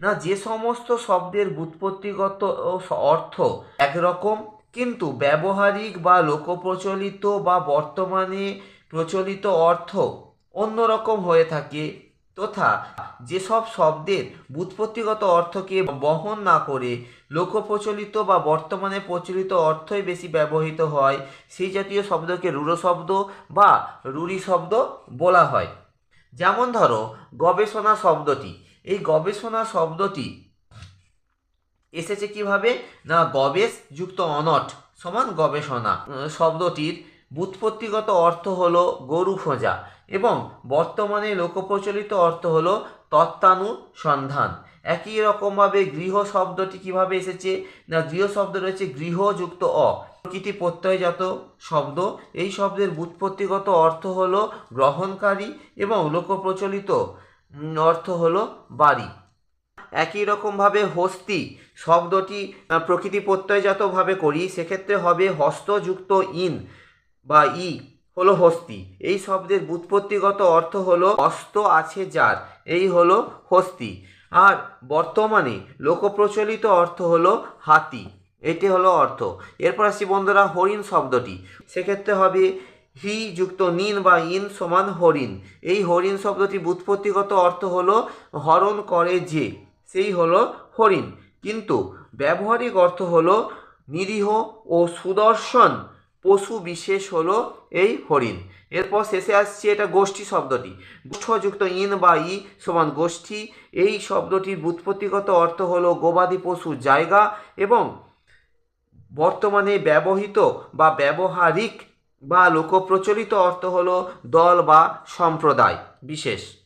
না, যে সমস্ত শব্দের ব্যুৎপত্তিগত অর্থ একরকম, কিন্তু ব্যবহারিক বা লোকপ্রচলিত বা বর্তমানে প্রচলিত অর্থ অন্যরকম হয়ে থাকে। তথা যেসব শব্দের ব্যুৎপত্তিগত অর্থকে বহন না করে লোকপ্রচলিত বা বর্তমানে প্রচলিত অর্থই বেশি ব্যবহৃত হয়, সেই জাতীয় শব্দকে রূঢ় শব্দ বা রূঢ়ি শব্দ বলা হয়। যেমন ধরো, গবেষণা শব্দটি। এই গবেষণা শব্দটি এসেছে কীভাবে? না, গবেষ যুক্ত অনট সমান গবেষণা। শব্দটির ব্যুৎপত্তিগত অর্থ হলো গরু খোঁজা এবং বর্তমানে লোকপ্রচলিত অর্থ হলো তত্ত্বানুসন্ধান। একই রকমভাবে গৃহ শব্দটি কীভাবে এসেছে? না, গৃহ শব্দ রয়েছে গৃহযুক্ত অ। প্রকৃতি প্রত্যয়জাত শব্দ। এই শব্দের ব্যুৎপত্তিগত অর্থ হল গ্রহণকারী এবং লোকপ্রচলিত। অর্থ হলো বাড়ি। একই রকমভাবে হস্তি শব্দটি প্রকৃতি প্রত্যয়জাতভাবে করি, সেক্ষেত্রে হবে হস্তযুক্ত ইন বা ই হলো হস্তি। এই শব্দের ব্যুৎপত্তিগত অর্থ হলো হস্ত আছে যার, এই হলো হস্তি। আর বর্তমানে লোকপ্রচলিত অর্থ হলো হাতি, এটি হলো অর্থ। এরপর আসছি বন্ধুরা হরিণ শব্দটি, সেক্ষেত্রে হবে হি যুক্ত নিন বা ইন সমান হরিণ। এই হরিণ শব্দটি ব্যুৎপত্তিগত অর্থ হলো হরণ করে যে, সেই হলো হরিণ। কিন্তু ব্যবহারিক অর্থ হলো নিরীহ ও সুদর্শন, পশু বিশেষ হলো এই হরিণ। এরপর শেষে আসছে এটা গোষ্ঠী শব্দটি। যুক্ত ইন বা ই সমান গোষ্ঠী। এই শব্দটির ব্যুৎপত্তিগত অর্থ হলো গবাদি পশুর জায়গা এবং বর্তমানে ব্যবহৃত বা ব্যবহারিক বা লোকপ্রচলিত অর্থ হলো দল বা সম্প্রদায় বিশেষ।